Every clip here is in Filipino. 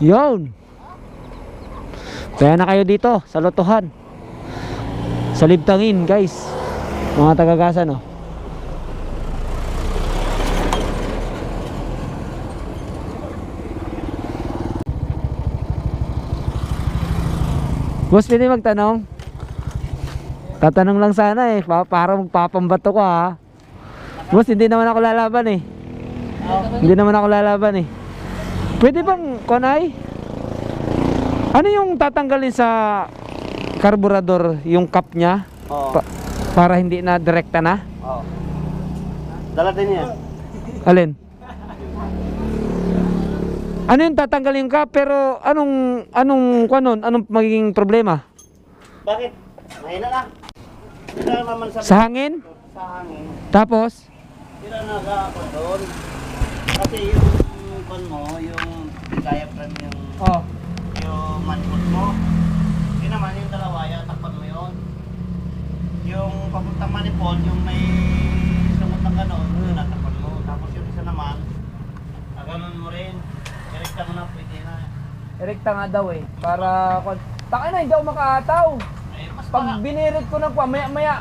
Yun. Kaya na kayo dito sa lotohan. Sa Libtangin, guys. Mga tagagasan, oh. Boss, pwede magtanong? Tatanong lang sana eh, pa- para magpapambato ko ha. Boss, hindi naman ako lalaban eh. Hindi naman ako lalaban eh. Pwede bang, Konay? Ano yung tatanggalin sa karburador, yung cap niya? Oo. Pa- para hindi na direkta na? Oo. Dala din yan. Alin? Ano yung tatanggalin ka pero anong anong kanon anong magiging problema? Bakit? Mahina na. Naman sa, Sa hangin? sa hangin. Tapos Sila naga ako doon. Kasi yung kon mo, yung diaphragm yung oh, yung manifold mo. Yun naman yung dalawa, yan, takpan mo yun. Yung papuntang manifold, yung may sungot ng ganon, yun, natakpan mo. Tapos yung isa naman, ganon mo rin. Direkta mo na, pwede na. erekta nga daw eh para Taka na, hindi ako makataw. Eh, mas Pag baka, binirit ko na kwa, maya maya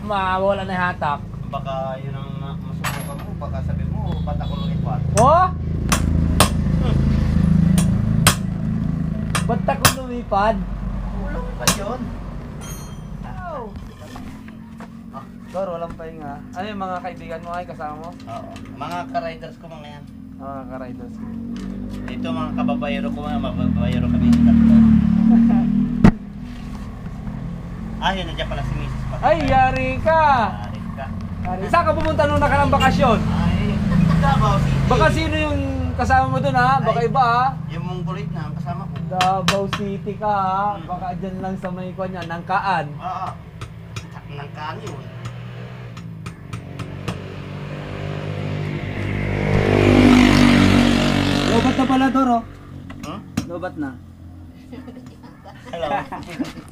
mawala na yung hatak. baka yun ang ma- masubukan mo, baka sabi mo, ba't ako lumipat? Oh! Ba't lumipad? Lumipat yun. Oh. Ah, Dor, walang pahinga. Ano yung mga kaibigan mo ay kasama mo? Oo. Mga ka-riders ko mga yan. Mga ka-riders. Dito mga kababayero ko mga mababayero kami sa tatlo. ah, yun, nandiyan pala si Mrs. Pat. Ay, yari ka! Aris ka. Yari. Saan ka pumunta nung nakarang bakasyon? Ay, Davao City. Baka sino yung kasama mo dun ha? Baka iba ha? Yung Mongoloid na ang kasama ko. Davao City ka ha? Baka dyan lang sa may kanya, nangkaan. Oo. Sak ng kaan yun. Lobat na pala, Doro. Hmm? Lobat na. Hello.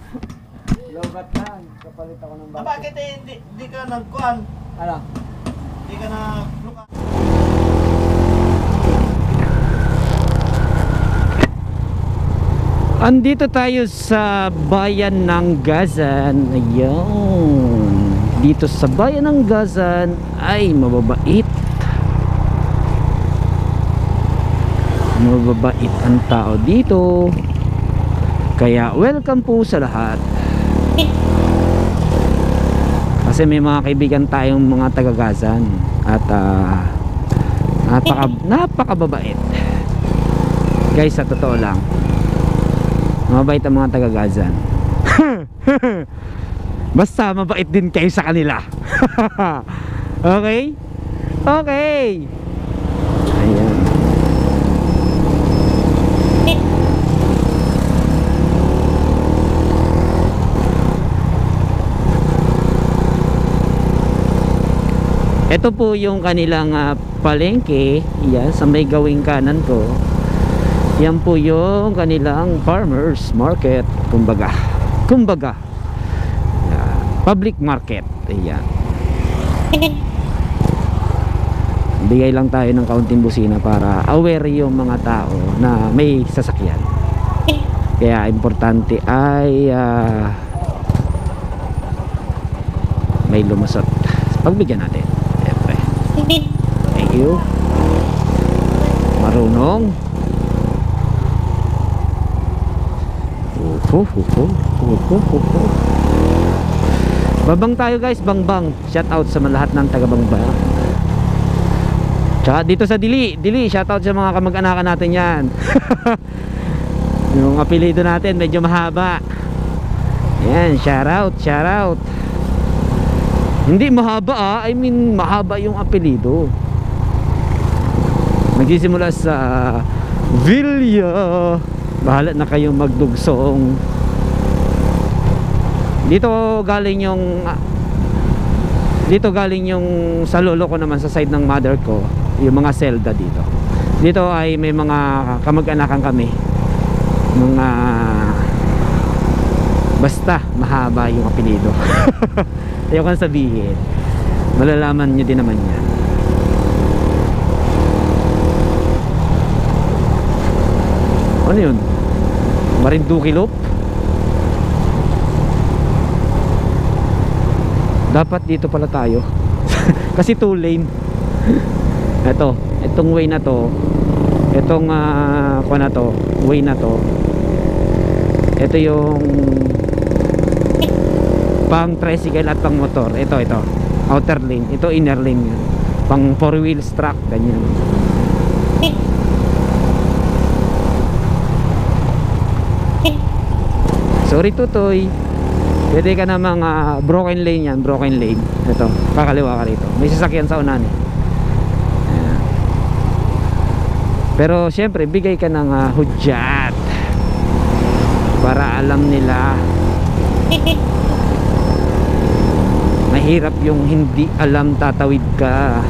Lobat na. Kapalit ako ng ah, bakit eh, di, di ka nagkuhan? Ano? Di ka na Andito tayo sa bayan ng Gazan. Ayun. Dito sa bayan ng Gazan ay mababait. Mababait ang tao dito. Kaya welcome po sa lahat. Kasi may mga kaibigan tayong mga taga Gazan at ah, napaka napakababait. Guys, sa totoo lang, Mabait ang mga taga Gazan. Basta mabait din kayo sa kanila. okay? Okay. Ayan. Ito po yung kanilang ah, palengke. Yan, sa may gawing kanan ko. Yan po yung kanilang farmers market. Kumbaga. Kumbaga. Yan. public market. Ayan. Bigay lang tayo ng kaunting busina para aware yung mga tao na may sasakyan. Kaya importante ay ah, may lumusot. Pagbigyan natin. Siyempre. Thank you. Marunong. Uhu, uhu, uhu, uhu. Babang tayo guys, bangbang. Shout out sa lahat ng taga Bangbang. Tsaka dito sa Dili, Dili, shout out sa mga kamag-anakan natin 'yan. Yung apelyido natin medyo mahaba. Ayan, shout out, shout out. Hindi mahaba ah, I mean mahaba yung apelyido. Nagsisimula sa Villa. Bahala na kayong magdugsong. Dito galing yung dito galing yung sa lolo ko naman sa side ng mother ko, yung mga selda dito. Dito ay may mga kamag-anakan kami. Mga basta mahaba yung apelyido. Ayoko sabihin. Malalaman nyo din naman yan. Ano yun? Marinduque Loop? Dapat dito pala tayo. Kasi two lane. Ito, itong way na to. Itong kuha na to, way na to. Ito yung pang tricycle at pang motor. Ito, ito. Outer lane. Ito inner lane yan. Pang four wheels truck, ganyan. Sorry tutoy. Pwede ka namang ah, broken lane yan, broken lane. Ito, kakaliwa ka rito. May sasakyan sa unahan eh. Pero syempre, bigay ka ng ah, hudyat. Para alam nila mahirap yung hindi alam tatawid ka.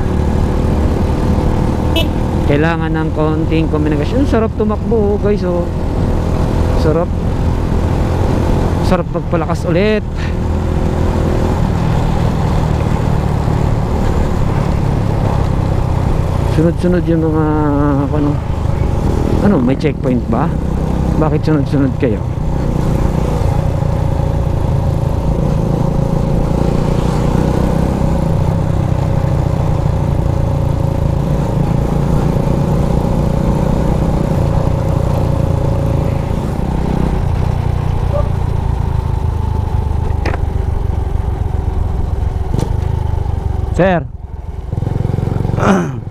Kailangan ng konting komunikasyon. Sarap tumakbo, guys, oh. Sarap sarap magpalakas ulit. Sunod-sunod yung mga ano? Ano may checkpoint ba? Bakit sunod-sunod kayo Sir.